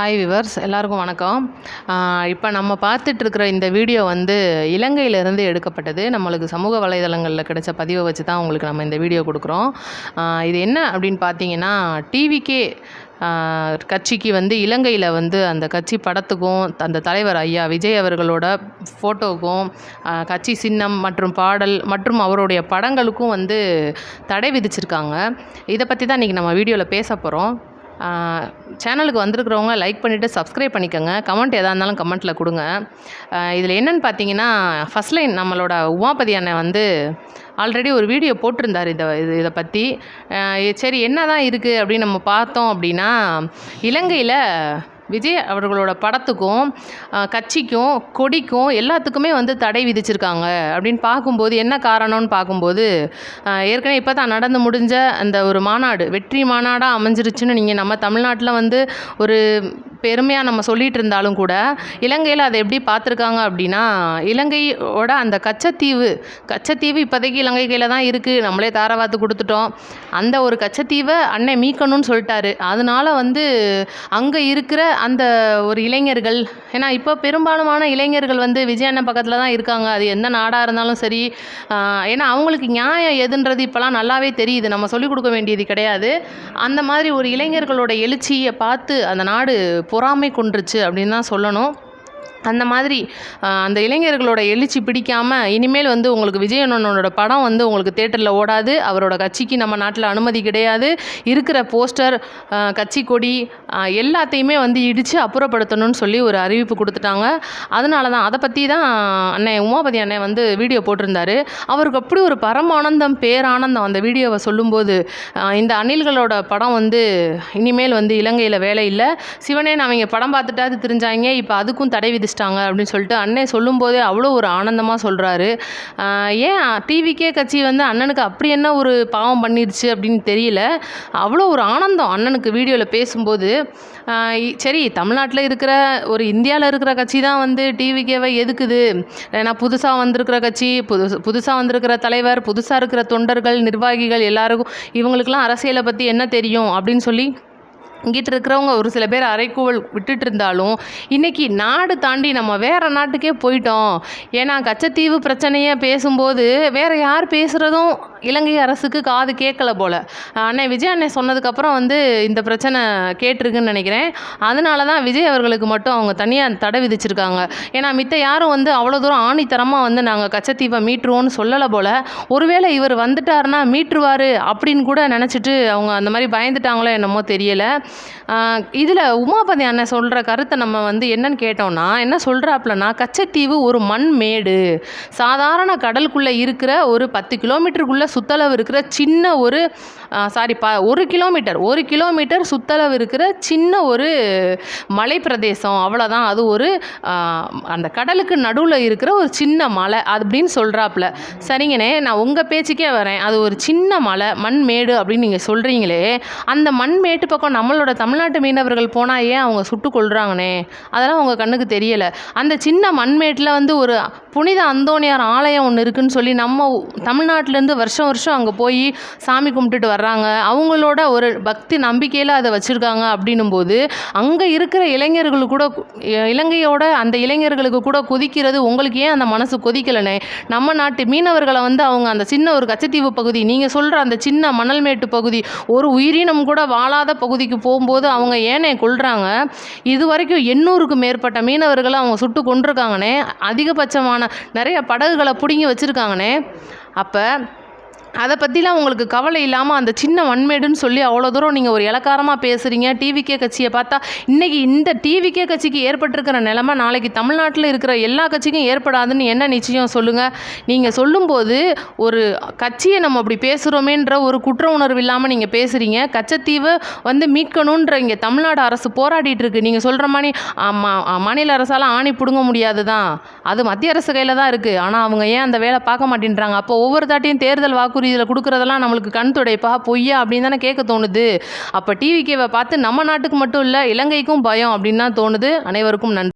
Hi viewers எல்லாருக்கும் வணக்கம். இப்போ நம்ம பார்த்துட்ருக்கிற இந்த வீடியோ வந்து இலங்கையிலேருந்து எடுக்கப்பட்டது. நம்மளுக்கு சமூக வலைதளங்களில் கிடைச்ச பதிவை வச்சு தான் உங்களுக்கு நம்ம இந்த வீடியோ கொடுக்குறோம். இது என்ன அப்படின்னு பார்த்தீங்கன்னா டிவிக்கே கட்சிக்கு வந்து இலங்கையில் வந்து அந்த கட்சி படத்துக்கும் அந்த தலைவர் ஐயா விஜய் அவர்களோட ஃபோட்டோக்கும் கட்சி சின்னம் மற்றும் பாடல் மற்றும் அவருடைய படங்களுக்கும் வந்து தடை விதிச்சிருக்காங்க. இதை பற்றி தான் இன்றைக்கி நம்ம வீடியோவில் பேச போகிறோம் சேனலுக்கு வந்திருக்கிறவங்க லைக் பண்ணிவிட்டு சப்ஸ்கிரைப் பண்ணிக்கோங்க. கமெண்ட் எதாக இருந்தாலும் கமெண்ட்டில் கொடுங்க. இதில் என்னென்னு பார்த்தீங்கன்னா ஃபஸ்ட் லைன் நம்மளோட உமாபதி அண்ணன் வந்து ஆல்ரெடி ஒரு வீடியோ போட்டிருந்தார் இதை இது இதை பற்றி சரி என்ன தான் இருக்குது அப்படின்னு நம்ம பார்த்தோம் அப்படின்னா இலங்கையில் விஜய் அவர்களோட படத்துக்கும் கட்சிக்கும் கொடிக்கும் எல்லாத்துக்குமே வந்து தடை விதிச்சிருக்காங்க. அப்படின்னு பார்க்கும்போது என்ன காரணம்னு பார்க்கும்போது ஏற்கனவே இப்போ தான் நடந்து முடிஞ்ச அந்த ஒரு மாநாடு வெற்றி மாநாடாக அமைஞ்சிருச்சுன்னு நீங்கள் நம்ம தமிழ்நாட்டில் வந்து ஒரு பெருமையாக நம்ம சொல்லிட்டு இருந்தாலும் கூட இலங்கையில் அதை எப்படி பார்த்துருக்காங்க அப்படின்னா இலங்கையோட அந்த கச்சத்தீவு கச்சத்தீவு இப்போதைக்கு இலங்கை கையில் தான் இருக்குது நம்மளே தாரவாத்து கொடுத்துட்டோம். அந்த ஒரு கச்சத்தீவை அன்னை மீட்கணும்னு சொல்லிட்டாரு. அதனால வந்து அங்கே இருக்கிற அந்த ஒரு இளைஞர்கள் ஏன்னா இப்போ பெரும்பாலுமான இளைஞர்கள் வந்து விஜய் அண்ணன் பக்கத்தில் தான் இருக்காங்க. அது எந்த நாடாக இருந்தாலும் சரி ஏன்னா அவங்களுக்கு நியாயம் எதுன்றது இப்போலாம் நல்லாவே தெரியுது. நம்ம சொல்லிக் கொடுக்க வேண்டியது கிடையாது. அந்த மாதிரி ஒரு இளைஞர்களோட எழுச்சியை பார்த்து அந்த நாடு பொறாமை கொண்டுருச்சு அப்படின்னு தான் சொல்லணும். அந்த மாதிரி அந்த இளைஞர்களோட எழுச்சி பிடிக்காமல் இனிமேல் வந்து உங்களுக்கு விஜயனோட படம் வந்து உங்களுக்கு தேட்டரில் ஓடாது. அவரோட கட்சிக்கு நம்ம நாட்டில் அனுமதி கிடையாது. இருக்கிற போஸ்டர் கட்சி கொடி எல்லாத்தையுமே வந்து இடித்து அப்புறப்படுத்தணும்னு சொல்லி ஒரு அறிவிப்பு கொடுத்துட்டாங்க. அதனால தான் அதை பற்றி தான் அண்ணன் உமாபதி அண்ணன் வந்து வீடியோ போட்டிருந்தாரு. அவருக்கு அப்படி ஒரு பரமானந்தம் பேரானந்தம் அந்த வீடியோவை சொல்லும்போது இந்த அணில்களோட படம் வந்து இனிமேல் வந்து இலங்கையில் வேலை இல்லை. சிவனேன் அவங்க படம் பார்த்துட்டாது தெரிஞ்சாங்க. இப்போ அதுக்கும் தடை ஆரம்பிச்சிட்டாங்க அப்படின்னு சொல்லிட்டு அண்ணன் சொல்லும்போதே அவ்வளோ ஒரு ஆனந்தமாக சொல்கிறாரு ஏன் டிவிக்கே கட்சி வந்து அண்ணனுக்கு அப்படி என்ன ஒரு பாவம் பண்ணிருச்சு அப்படின்னு தெரியல. அவ்வளோ ஒரு ஆனந்தம் அண்ணனுக்கு வீடியோவில் பேசும்போது. சரி தமிழ்நாட்டில் இருக்கிற ஒரு இந்தியாவில் இருக்கிற கட்சி தான் வந்து டிவிக்கேவை எதுக்குது? ஏன்னா புதுசாக வந்திருக்கிற கட்சி புதுசு புதுசாக வந்திருக்கிற தலைவர் புதுசாக இருக்கிற தொண்டர்கள் நிர்வாகிகள் எல்லாருக்கும் இவங்களுக்கெல்லாம் அரசியலை பற்றி என்ன தெரியும் அப்படின்னு சொல்லி இங்கிட்டு இருக்கிறவங்க ஒரு சில பேர் அரைக்கூவல் விட்டுட்டு இருந்தாலும் இன்றைக்கி நாடு தாண்டி நம்ம வேறு நாட்டுக்கே போயிட்டோம். ஏன்னா கச்சத்தீவு பிரச்சனையை பேசும்போது வேறு யார் பேசுகிறதும் இலங்கை அரசுக்கு காது கேட்கல போல். அண்ணன் விஜய் அண்ணன் சொன்னதுக்கப்புறம் வந்து இந்த பிரச்சனை கேட்டிருக்குன்னு நினைக்கிறேன். அதனால தான் விஜய் அவர்களுக்கு மட்டும் அவங்க தனியாக தடை விதிச்சிருக்காங்க. ஏன்னா மித்த யாரும் வந்து அவ்வளோ தூரம் ஆணித்தரமாக வந்து நாங்கள் கச்சத்தீவை மீட்டுருவோம்னு சொல்லலை போல். ஒருவேளை இவர் வந்துட்டாருன்னா மீட்டுருவார் அப்படின்னு கூட நினச்சிட்டு அவங்க அந்த மாதிரி பயந்துட்டாங்களோ என்னமோ தெரியலை. இதில் உமாபதி அண்ணன் சொல்கிற கருத்தை நம்ம வந்து என்னன்னு கேட்டோம்னா என்ன சொல்கிறாப்புலனா கச்சத்தீவு ஒரு மண் மேடு. சாதாரண கடலுக்குள்ளே இருக்கிற ஒரு பத்து கிலோமீட்டருக்குள்ளே சுத்தளவு இருக்கிற சின்ன ஒரு சாரி ப ஒரு கிலோமீட்டர் ஒரு கிலோமீட்டர் சுத்தளவு இருக்கிற சின்ன ஒரு மலை பிரதேசம் அவ்வளோதான் அது ஒரு அந்த கடலுக்கு நடுவில் இருக்கிற ஒரு சின்ன மலை அப்படின்னு சொல்கிறாப்புல சரிங்கண்ணே நான் உங்கள் பேச்சுக்கே வரேன். அது ஒரு சின்ன மலை மண் மேடு அப்படின்னு நீங்கள் சொல்கிறீங்களே அந்த மண் மேட்டு பக்கம் நம்மளோட தமிழ்நாட்டு மீனவர்கள் போனால் ஏன் அவங்க சுட்டு கொள்கிறாங்கனே அதெல்லாம் அவங்க கண்ணுக்கு தெரியலை. அந்த சின்ன மண்மேட்டில் வந்து ஒரு புனித அந்தோணியார் ஆலயம் ஒன்று இருக்குன்னு சொல்லி நம்ம தமிழ்நாட்டிலேருந்து வருஷம் வருஷம் அங்கே போய் சாமி கும்பிட்டுட்டு வர்றாங்க. அவங்களோட ஒரு பக்தி நம்பிக்கையில் அதை வச்சுருக்காங்க அப்படின்னும் போது அங்கே இருக்கிற இளைஞர்கள் கூட இலங்கையோட அந்த இளைஞர்களுக்கு கூட கொதிக்கிறது உங்களுக்கு ஏன் அந்த மனசு கொதிக்கலைண்ணே நம்ம நாட்டு மீனவர்களை வந்து அவங்க அந்த சின்ன ஒரு கச்சத்தீவு பகுதி நீங்கள் சொல்கிற அந்த சின்ன மணல்மேட்டு பகுதி ஒரு உயிரினம் கூட வாழாத பகுதிக்கு போகும்போது அவங்க ஏனையை கொள்கிறாங்க இது வரைக்கும் எண்ணூறுக்கு மேற்பட்ட மீனவர்களை அவங்க சுட்டு கொண்டிருக்காங்கண்ணே அதிகபட்சமான நிறைய படகுகளை பிடுங்கி வச்சுருக்காங்கண்ணே. அப்போ அதை பற்றிலாம் உங்களுக்கு கவலை இல்லாமல் அந்த சின்ன வன்மேடுன்னு சொல்லி அவ்வளோ தூரம் நீங்கள் ஒரு இலக்காரமாக பேசுகிறீங்க டிவிகே கட்சியை பார்த்தா இன்றைக்கி இந்த டிவிகே கட்சிக்கு ஏற்பட்டிருக்கிற நிலமை நாளைக்கு தமிழ்நாட்டில் இருக்கிற எல்லா கட்சிக்கும் ஏற்படாதுன்னு என்ன நிச்சயம் சொல்லுங்கள் நீங்கள் சொல்லும்போது ஒரு கட்சியை நம்ம அப்படி பேசுகிறோமேன்ற ஒரு குற்ற உணர்வு இல்லாமல் நீங்கள் பேசுகிறீங்க கச்சத்தீவை வந்து மீட்கணுன்ற இங்கே தமிழ்நாடு அரசு போராடிட்டு இருக்கு. நீங்கள் சொல்கிற மாதிரி மாநில அரசால் ஆணி பிடுங்க முடியாது தான் அது மத்திய அரசு கையில் தான் இருக்குது ஆனால் அவங்க ஏன் அந்த வேலை பார்க்க மாட்டேன்றாங்க? அப்போ ஒவ்வொரு தாட்டியும் தேர்தல் வாக்குறுதியில் கொடுக்குறதெல்லாம் நம்மளுக்கு கண் துடைப்பா பொய்யா அப்படின்னு தானே கேட்க தோணுது. அப்போ டிவிகேவை பார்த்து நம்ம நாட்டுக்கு மட்டும் இல்லை இலங்கைக்கும் பயம் அப்படின்னு தான் தோணுது. அனைவருக்கும் நன்றி.